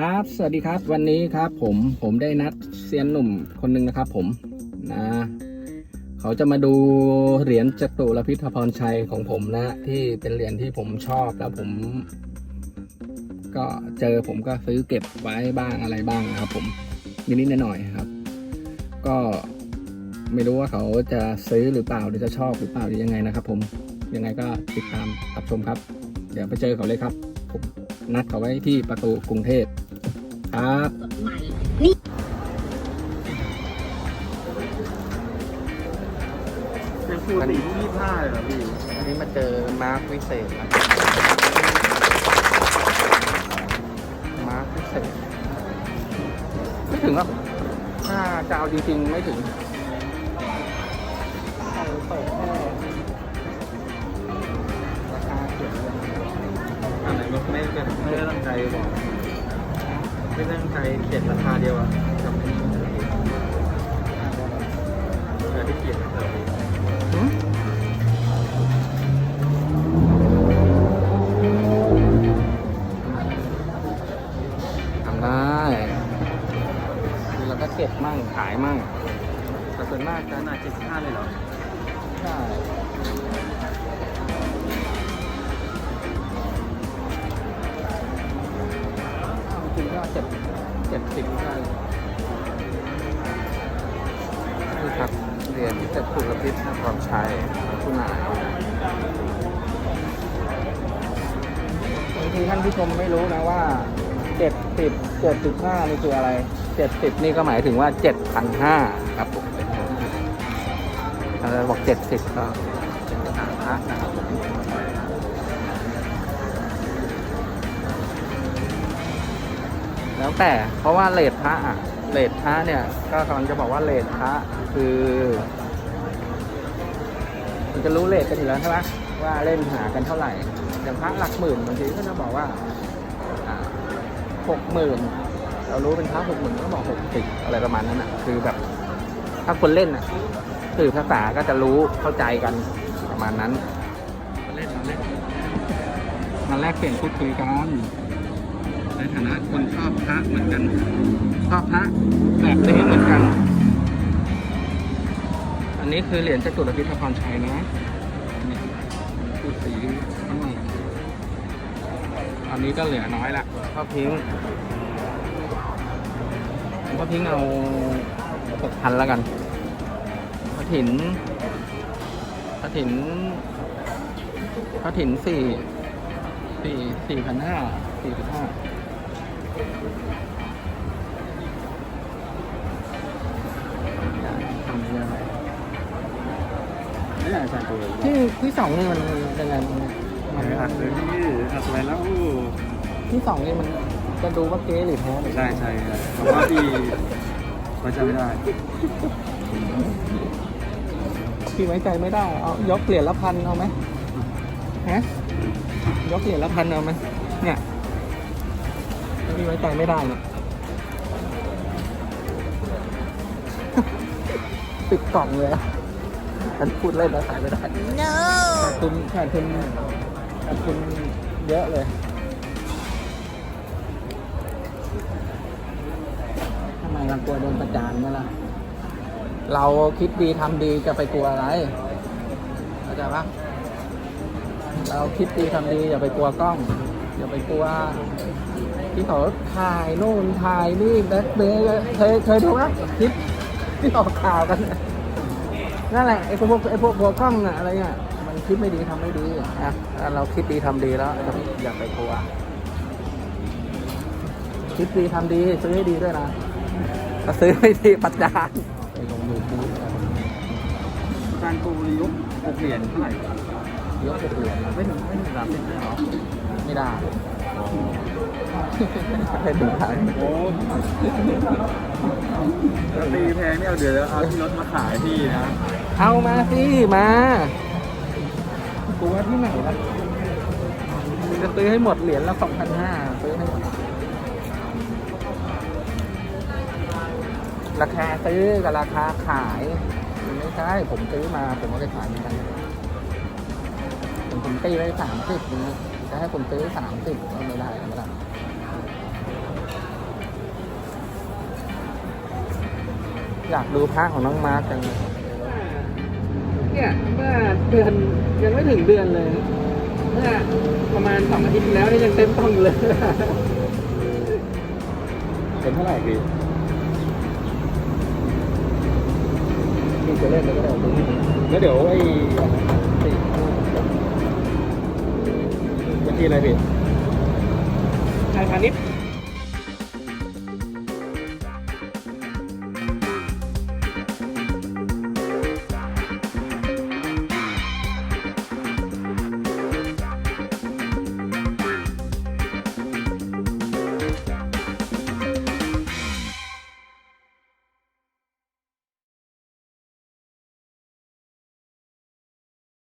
ครับ สวัสดีครับ วันนี้ครับผมผมได้นัดเซียนหนุ่มคนหนึ่งนะครับ ผมนะ เขาจะมาดูเหรียญจตุรพิธพรชัยของผมนะ ที่เป็นเหรียญที่ผมชอบแล้วผม ก็เจอผมก็ซื้อเก็บไว้บ้างอะไรบ้างนะครับ ผมนิดๆหน่อยๆครับ ก็ไม่รู้ว่าเขาจะซื้อหรือเปล่าหรือจะชอบหรือเปล่าหรือยังไงนะครับ ผมยังไงก็ติดตามรับชมครับ เดี๋ยวไปเจอเขาเลยครับ ผมนัดเขาไว้ที่ประตูกรุงเทพ ครับใหม่เป็นฟูตีที่ยี่ห้าเลยเหรอพี่ อันนี้มาเจอมาร์ควิเศษครับมาร์ควิเศษ ไม่ถึงหรอกถ้าจะเอาจริงๆ ไม่ถึงเอาเปิดแค่ราคาเขียนเลยอันไหนก็ไม่แบบไม่ได้ตั้งใจบอก ไม่ได้ตั้งใจเขียนราคาเดียวอะจำไม่ได้เออที่เขียนนะครับหืมทำได้ทีเราก็เก็บมั่งขายมั่งแต่ส่วนมากจะหนาเจ็ดสิบห้าเลยเหรอ ใช่ สิบได้นี่ครับเรียนที่จะถูกระพิษนครชัยผู้นายบางทีท่านผู้ชมไม่รู้นะว่าเจ็ดสิบเจ็ดสิบห้านี่คืออะไรเจ็ดสิบนี่ก็หมายถึงว่าเจ็ดพันห้าครับผมเราบอกเจ็ดสิบก็หาพระนะครับ แล้วแต่เพราะว่าเลทพระอะเลทพระเนี่ย ก็กำลังจะบอกว่าเลทพระคือมันจะรู้เลทกันอยู่แล้วใช่ไหมว่าเล่นหากันเท่าไหร่อย่างพระหลักหมื่นบางทีก็จะบอกว่าหกหมื่นเรารู้เป็นพระหกหมื่นก็บอกหกสิบอะไรประมาณนั้นอะ คือแบบ ถ้าคนเล่นอะสื่อภาษาก็จะรู้เข้าใจกันประมาณนั้นมาเล่นมาเล่นมาแลกเปลี่ยนพูดคุยกัน ในฐานะคนชอบพระเหมือนกัน ชอบพระแบบนี้เหมือนกัน อันนี้คือเหรียญจตุรพิธพรชัยนะนี่คือสีข้างในอันนี้ก็เหลือน้อยละพ่อพิงพ่อพิงเอาหกพันแล้วกันกระถินกระถินกระถินสี่สี่สี่พันห้าสี่สิบห้า ไงนี่อาจารย์ตัวเลยที่ที่สองนี่มันยังไงมันอัดเลยพี่อัดไว้แล้วที่สองนี่มันจะดูว่าเก๊หรือแท้หรือใช่ใช่เพราะว่าพี่ไว้ใจไม่ได้พี่ไว้ใจไม่ได้เอายกเหรียญละพันเอาไหมฮะยกเหรียญละพันเอาไหมเนี่ย พี่ไว้ใจไม่ได้เนี่ยปิดกล่องเลยอะฉันพูดเล่นแล้วขายไม่ได้ no ขาดทุนขาดทุนขาดทุนเยอะเลยทำไมเรากลัวโดนประจานไหมล่ะ เราคิดดีทำดีจะไปกลัวอะไรเข้าใจปะเราคิดดีทำดีอย่าไปกลัวกล้อง อย่าไปกลัว ที่เขาถ่ายนู่นถ่ายนี่แบ็คเบย์เคยเคยดูไหมคลิปที่ออกข่าวกันน่ะนั่นแหละไอ้พวกไอ้พวกหัวกล้องน่ะอะไรเงี้ยมันคิดไม่ดีทำไม่ดีอะถ้าเราคิดดีทำดีแล้วอย่าอย่าไปกลัวคิดดีทำดีซื้อให้ดีด้วยนะถ้าซื้อไม่ดีประจานไปลงยูทูบอาจารย์กูยุคหกเหรียญเท่าไหร่ยกเหรียญไม่ถึงไม่ถึงสามสิบได้หรอไม่ได้ ไม่ถึงทาโอ้แล้วตีแพงเนี่ยเดี๋ยวเอาที่รถมาขายพี่นะ เอามาสิ มากูว่าที่ไหนล่ะจะซื้อให้หมดเหรียญละสองพันห้าซื้อให้หมด ราคาซื้อกับราคาขายมันไม่ใช่ผมซื้อมา ผมเอาไปขายเหมือนกันผมผมตีไว้สามสิบนะจะให้ผมซื้อสามสิบก็ไม่ได้ไม่ได้ อยากดูพระของน้องมาร์กจังเลยเนี่ยเมื่อเดือนยังไม่ถึงเดือนเลยเมื่อประมาณสองอาทิตย์ที่แล้วนี่ยังเต็มต้องอยู่เลยเป็นเท่าไหร่พี่นี่จะเล่นแล้วก็ได้ตรงนี้แล้วเดี๋ยวไอ้สี่บัญชีอะไรพี่ไทยพาณิชย์